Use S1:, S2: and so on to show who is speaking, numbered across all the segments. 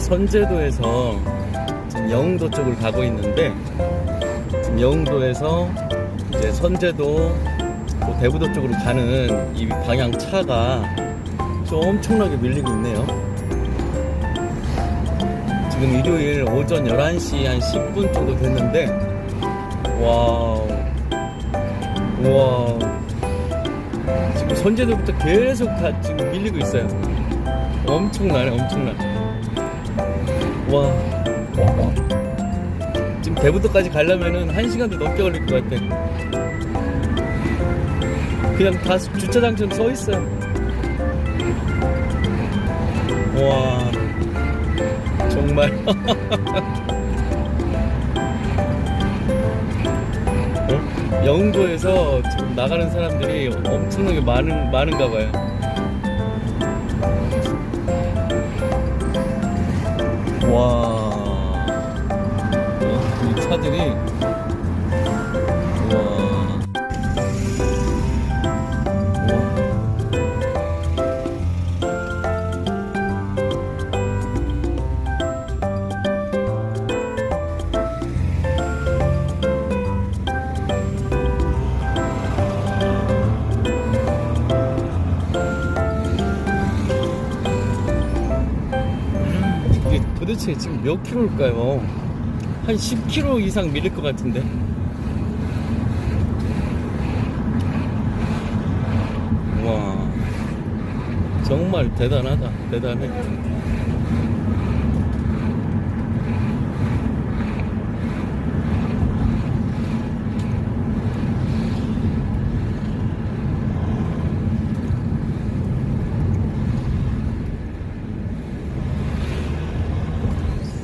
S1: 선제도에서 지금 영흥도 쪽을 가고 있는데 지금 영흥도에서 이제 선제도 또 대부도 쪽으로 가는 이 방향 차가 좀 엄청나게 밀리고 있네요. 지금 일요일 오전 11시 한 10분 정도 됐는데 와우 와우 지금 선제도부터 계속 다 지금 밀리고 있어요. 엄청나네 엄청나. 와 지금 대부도까지 가려면은 1시간도 넘게 걸릴 것 같아. 그냥 다 주차장처럼 서 있어요. 와 정말 어? 영도에서 지금 나가는 사람들이 엄청나게 많은 많은가 봐요. 와, 어, 이 차들이 도대체 지금 몇 킬로일까요? 한 10킬로 이상 밀릴 것 같은데. 와, 정말 대단하다. 대단해.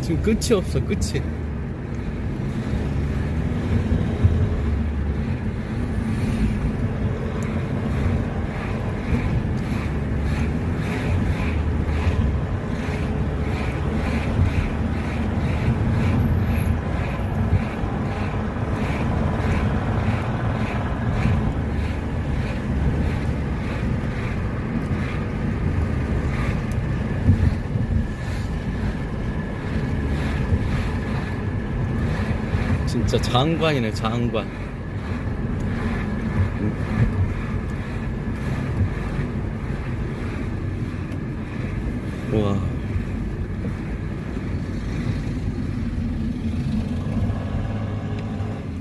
S1: 지금 끝이 없어, 끝이. 진짜 장관이네, 장관. 와.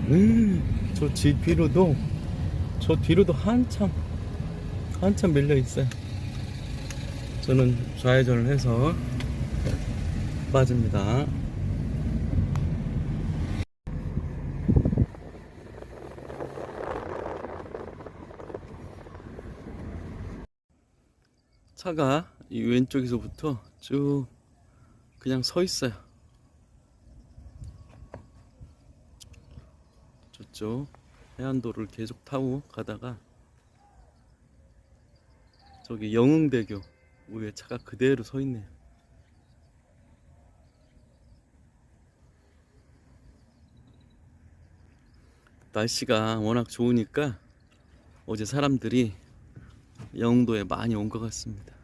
S1: 음, 저집 뒤로도, 저 뒤로도 한참, 한참 밀려 있어요. 저는 좌회전을 해서 빠집니다. 차가 이 왼쪽에서부터 쭉 그냥 서 있어요. 저쪽 해안도를 계속 타고 가다가 저기 영흥대교 위에 차가 그대로 서 있네요. 날씨가 워낙 좋으니까 어제 사람들이 영도에 많이 온 것 같습니다.